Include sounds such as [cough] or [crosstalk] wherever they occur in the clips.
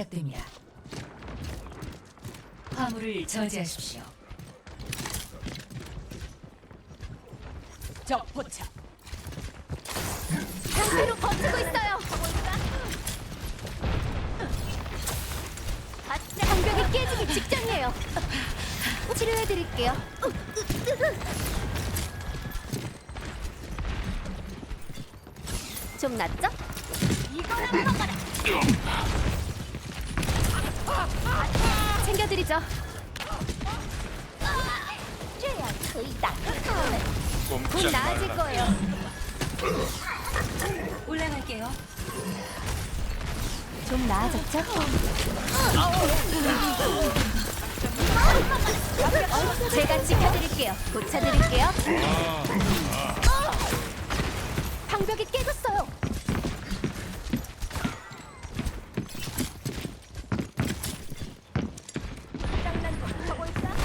시작됩니다. 화물을 저지하십시오. 적 포착. 상태로 버티고 있어요. 방벽이 깨지기 직전이에요. 치료해드릴게요. 좀 낫죠? 이거나 먹어라. 챙겨드리죠. 죄야 따뜻하네. 곧 나아질 거예요. 올라갈게요. 좀 나아졌죠? 제가 지켜드릴게요. 고쳐드릴게요. 방벽이 깨졌어요.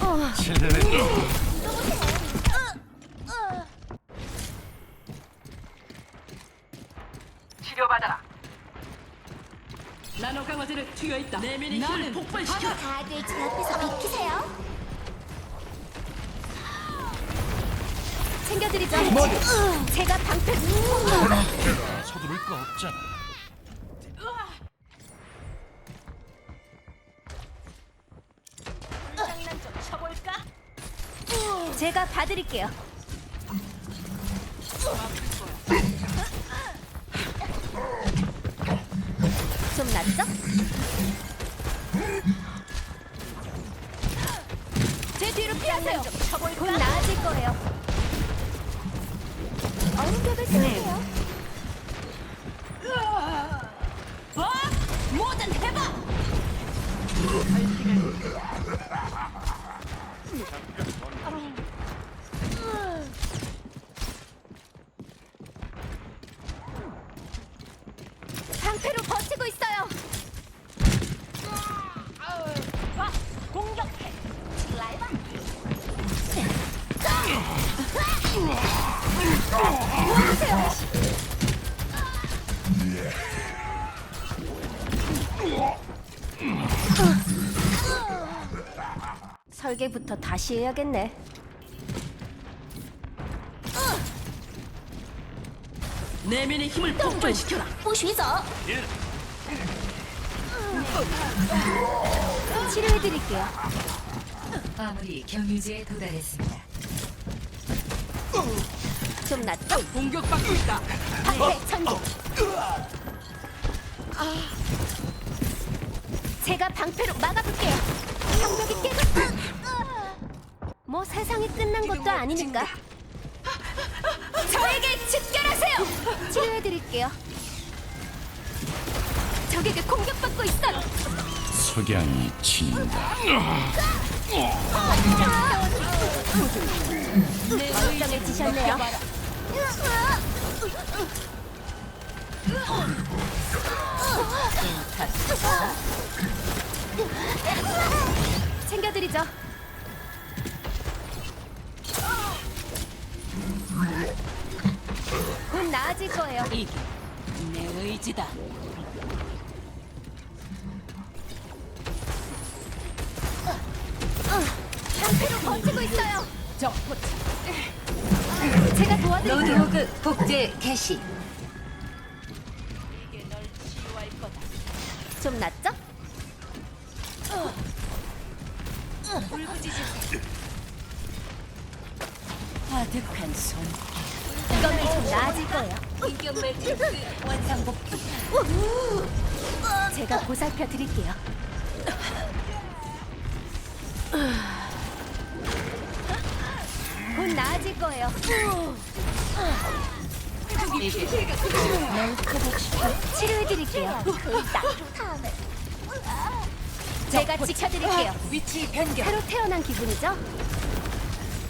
어, 치료받아라. 나노 강화제를 튀어 있다. 내면의 힘을 폭발시켜. 다들 제 앞에서 비키세요. 챙겨드리죠. 제가 방패. 서두를 거 없잖아. 장난 좀 쳐볼까? 제가 봐드릴게요. 좀 낫죠? 제 뒤로 피 하세요. 곧 나아질 거예요. 얼음벽을 쓰세요. 뭐? 뭐든 해봐. 방패로 설계부터 다시 해야겠네. 내면의 힘을 폭발시켜라. 不许走。 치료해드릴게요. 화물이 경유지에 도달했습니다. 좀 낫죠? 공격받고 있다. 방패 천개. 제가 방패로 막아볼게요. 방벽이 깨졌어. 뭐 세상이 끝난 것도 아니니까. 저에게 집결하세요. 치료해 드릴게요. 적에게 공격받고 있어요. 석양이 친다. 멀쩡해 지셨네요. 챙겨드리죠. 곧 나아질 거예요. 이게 내 의지다. 방패로 버티고 있어요. 적 포착. 제가 도와드릴게요. 로드호그 복제 개시. 이게 널 치유할 거다. 좀 낫죠? 아득한 손. 이건 좀 나아질 거예요. 인격 매트릭스 원상복귀. 제가 보살펴 드릴게요. 곧 나아질 거예요. 치료해 드릴게요. 제가 지켜드릴게요. 위치 변경. 새로 태어난 기분이죠?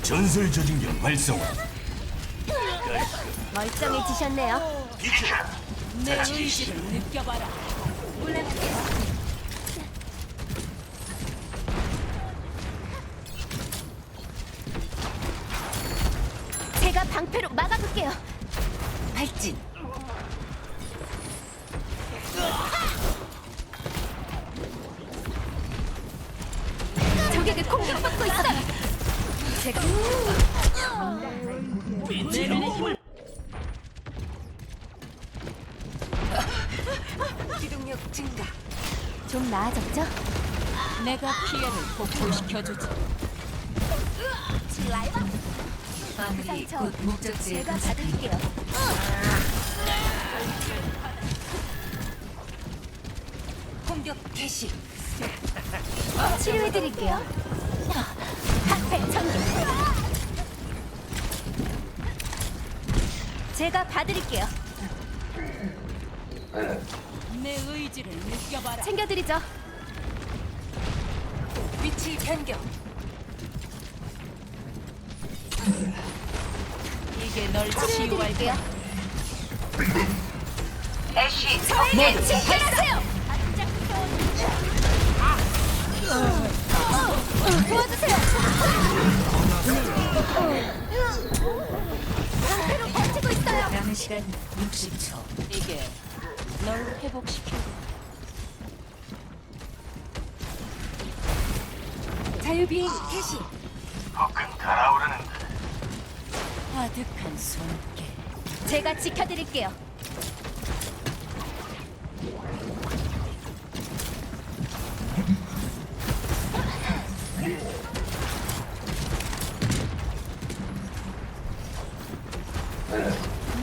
전설 저징경 활성화. 멀쩡해지셨네요. 내 의지를 느껴봐라. 제가 방패로 막아볼게요. 발진. 기동력 증가. 좀 나아졌죠? 내가 피해를 복구시켜주지. 라이브 마무리 상처 곧 목적지에 제가. 받을게요. 공격 개시. 치료해드릴게요. 학생 천개. 제가 봐드릴게요. 내 의지를 느껴봐라. 챙겨드리죠. 위치 변경. 이게 널 치유할 치료해드릴게요. 애쉬 저에게 집결하세요. 도와주세요. 상태로 버티고 있어요. 남은 시간 60초. 이게 널 회복시켜. 자유비행 개시. 아득한 손길. 제가 지켜드릴게요.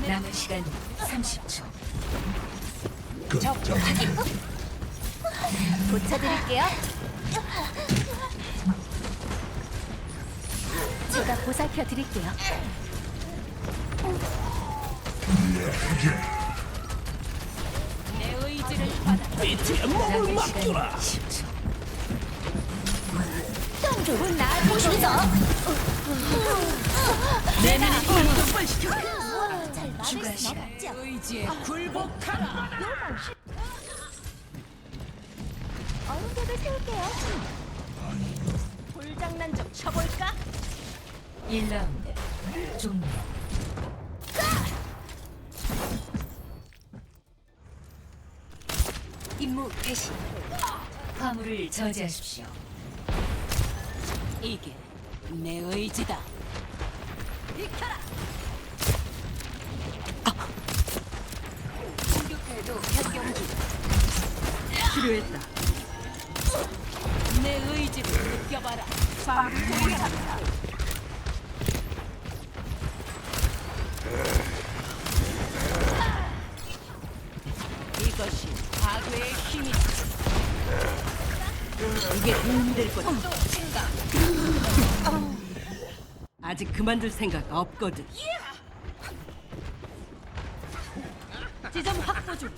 남은 시간 30초. 고쳐드릴게요. 제가 보살펴 드릴게요. 내 의지를 받아. 남은 시간 10초. 곧 나아지시죠. 추가 시간. 의지에 굴복하라. 어른벽을 세울게요. 불장난 좀 쳐볼까? 1라운드. 종료. 임무 개시. 화물을 저지하십시오. 이게 내 의지다. 공격해도 변경기. 필요했다. 내 의지를 느껴봐라. 이것이 파괴의 힘이다. 이게 도움이 될 거다. 아직 그만둘 생각 없거든. 지점 확보 중.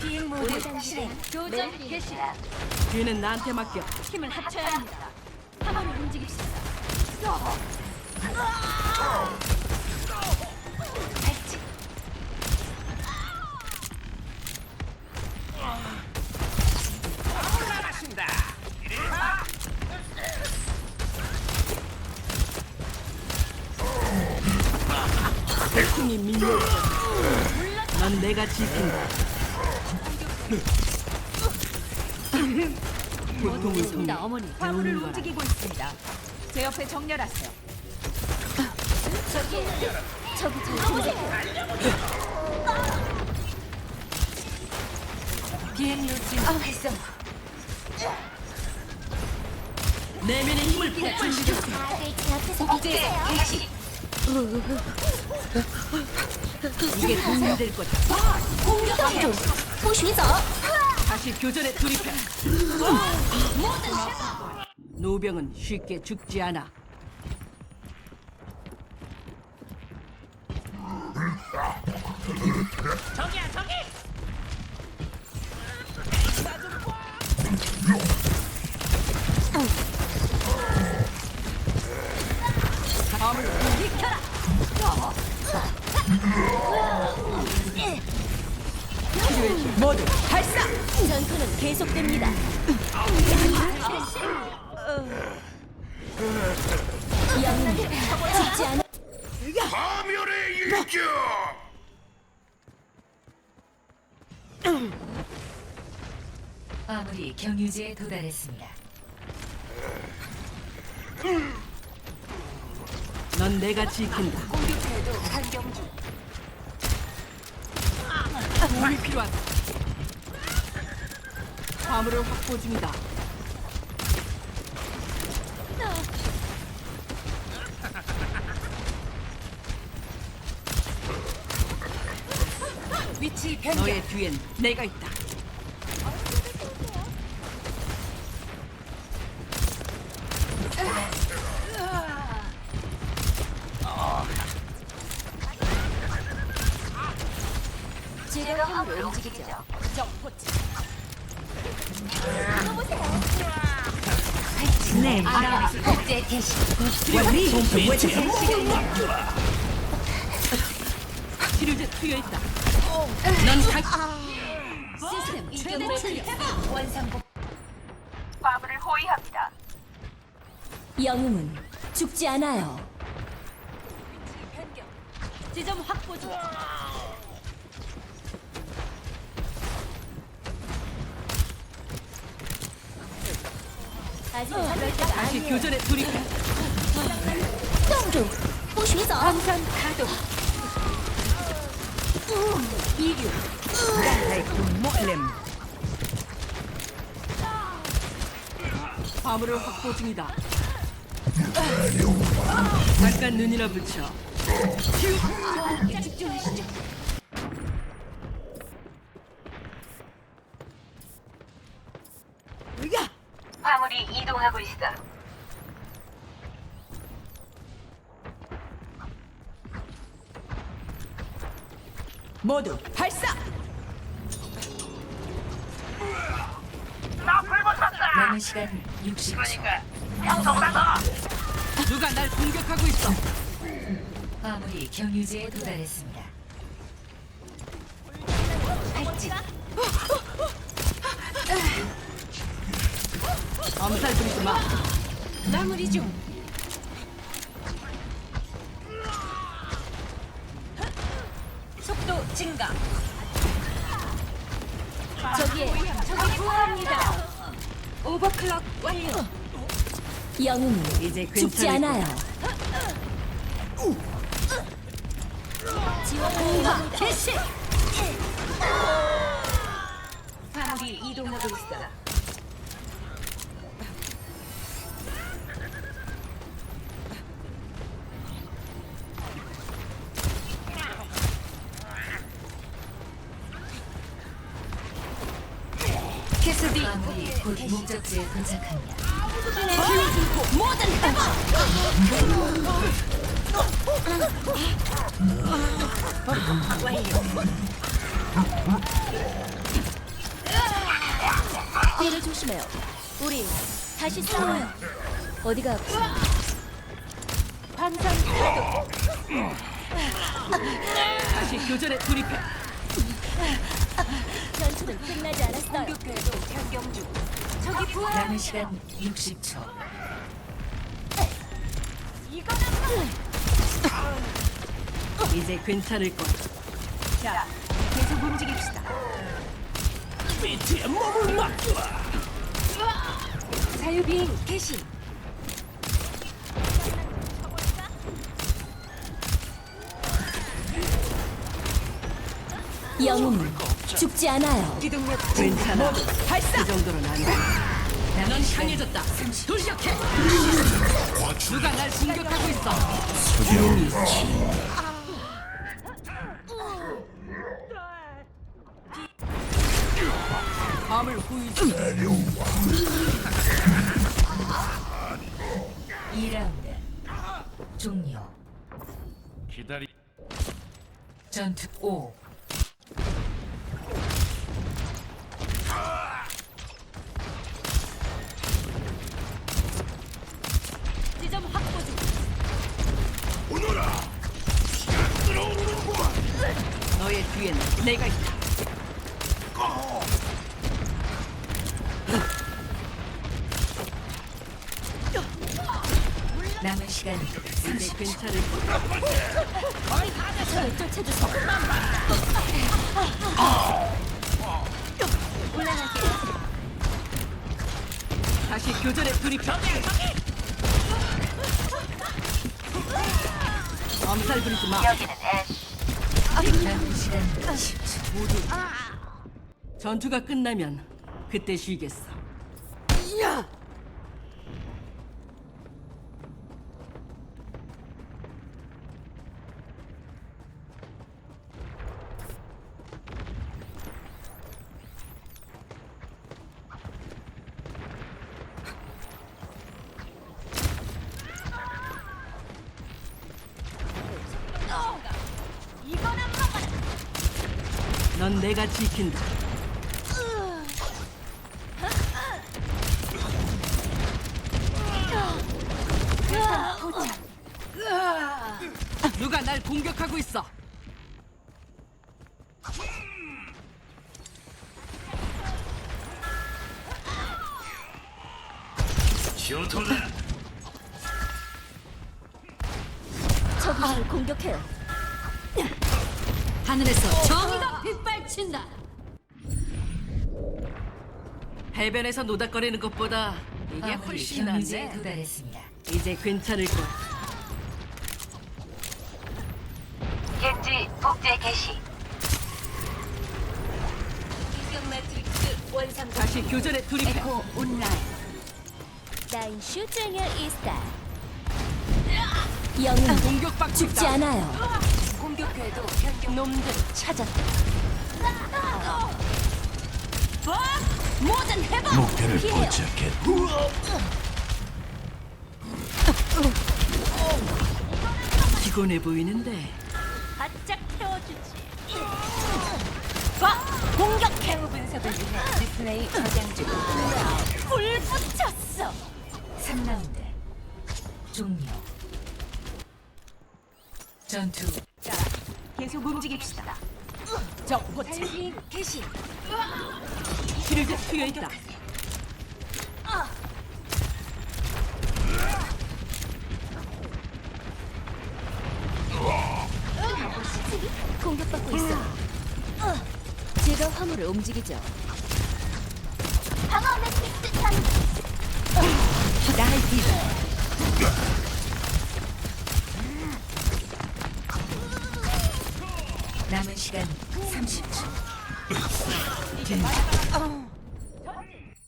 비행 모드 실행. 교전 개시. 뒤는 나한테 맡겨. 힘을 합쳐야 합니다. 한번 움직입시다. 발 내가 지킨다. 고통을 섬내 어머니. 배우는 거라. 있습니다. 제 옆에 정렬하세요. 저기 저기 저기 비행 루틴 활성. 내면의 힘을 폭발시켜. 다들 제 앞에서 복제 비키세요. 개시. 이게 도움이 될 거다. 공격 좀 보시죠. 다시 교전에 돌입해. 노병은 쉽게 죽지 않아. 모두 발사! 전투는 계속됩니다. 죽지. 파멸의 일격! 화물이 경유지에 도달했습니다. 넌 내가 지킨다. 공격해도 반경 중. 도움이 필요하다. 화물을 확보 중이다. [laughs] 위치 변경. 너의 뒤엔 내가 있다. 치료제 투여 있다. 넌 당. 시스템 최대 출력. 원상복. 영웅은 죽지 않아요. 변경. 지점 확보 중. 아직 때가 다시. 교전에 돌입 해. 冻住，不许走！ 함선 가동. 이규. 화물을 확보 중이다. 잠깐 눈이나 붙여. 집중하시죠. 야! 화물이 이동하고 있어. 모두 발사! 남은 시간 60초. 누가 날 공격하고 있어? 화물이 경유지에 도달했습니다. 발진. 엄살 부리지 마. 마무리 중. 오버클럭 완료. 영웅은 이제 죽지 괜찮을 않아요. 지원 개시! 화물이 이동하고 있어. 곧 목적지에 도착합니다. 뒤를 조심해요. 우리 다시 싸워요. 어디가 아프세요? 환상. 다시 교전에 돌입해. 전투는 끝나지 않았어요. 공격해도 변경 중. 적이 부활. 남은 시간 60초. 이제 괜찮을 거야. 자, 계속 움직입시다. 자유비행 개시. 영웅은 죽지 않아요. 기동력 괜찮아. 발사! 그 정도는 안 돼. 넌 강해졌다. 돌격해! 누가 날 공격하고 있어? 밤을 후이지 2라운드. 종료. 기다리 전투 5. 지점 확보 중. 너의 뒤엔 내가 있다. 남은 시간 이제 괜찮을 거야. 저를 쫓아주세요. 올라갈게요. 다시 교전에 돌입해. 엄살 부리지 마. 남은 시간 10초. 모두 전투가 끝나면 그때 쉬겠어. 이거나 먹어라. 넌 내가 지킨다. 누가 날 공격하고 있어? 지오토다. 저기 날 공격해요. 하늘에서 정의가 빗발 친다. 해변에서 노닥거리는 것보다 이게 훨씬 낫네. 도달했습니다. 이제 괜찮을 거야. 겐지 복제 개시. 다시 교전에 돌입해. 에코 온라인. 난 슈쟁의 이스타. 영웅 공격받고 죽지 있다. 않아요. 공격해도 변경. 놈들 찾았다. 뭐든 해봐. 목표를 피해요. 포착했. 피곤해 보이는데. 바짝 태워주지. 봐, 공격해. 분석을 위해 디스플레이 저장 중. 불 붙였어. 3라운드. 종료. 전투. 계속 움직입시다. 적 포착. 개시. 치료제 필요 있다. 공격받고 있어. 제가 화물을 움직이죠. 방어 매트릭스 참. 날뛰다. 남은 시간 30초.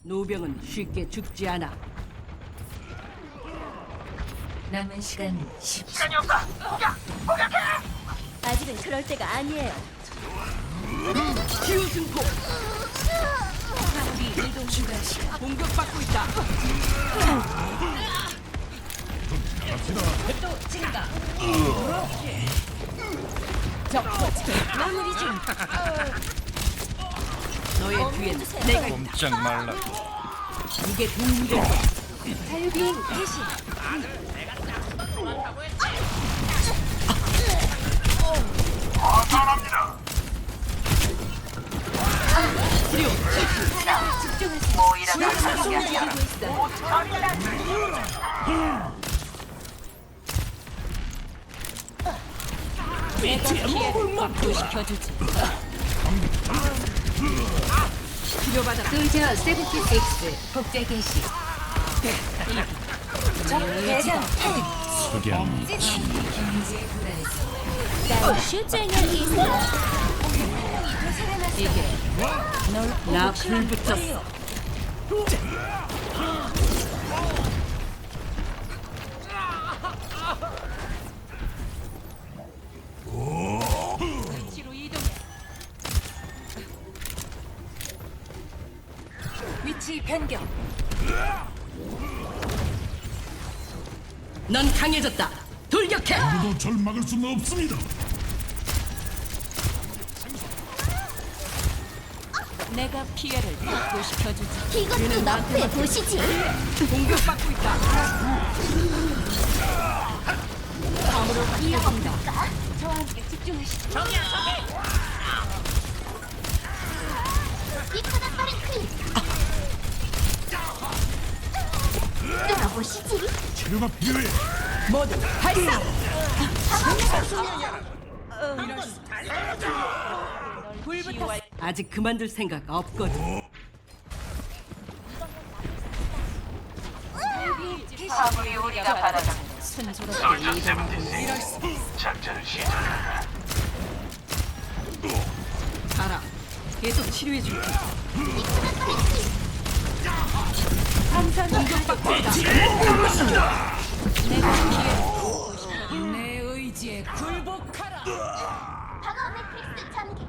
노병은 쉽게 죽지 않아. 남은 시간 10초. 아직은 그럴 때가 아니에요. 치유 증폭. 이동 시간. 공격받고 있다. 중. 너의 뒤엔 내가 있다. 꼼짝 말라. 이게 될 거야. 달빈 개시. 치료. 시켜주지. 치료받아. 솔저 76 복제 개시. 대장 석양 경유지에 도달했습니다. 난 슈쟁의 이스타. 나불 붙였어. 위치 변경. 넌 강해졌다. 돌격해. 아무도 절 막을 수는 없습니다. 내가 피해를 극복시켜주지. 이것도 너프해 보시지. 공격받고 있다. 저와 함께 집중하시죠. 빠른 퀸. 뚫어보시지. 치료가 필요해. 모두 발사. 불 붙었어. 아직 그만둘 생각 없거든. 여기 계시. 순조롭게 이동하고 가라. 계속 치료해 줄게. 내가 피해를 내 의지에 굴복하라. 방어 매트리스 전개.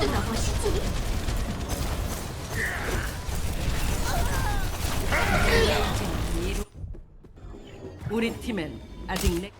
뚫어보시지. 우리 팀엔 아직 내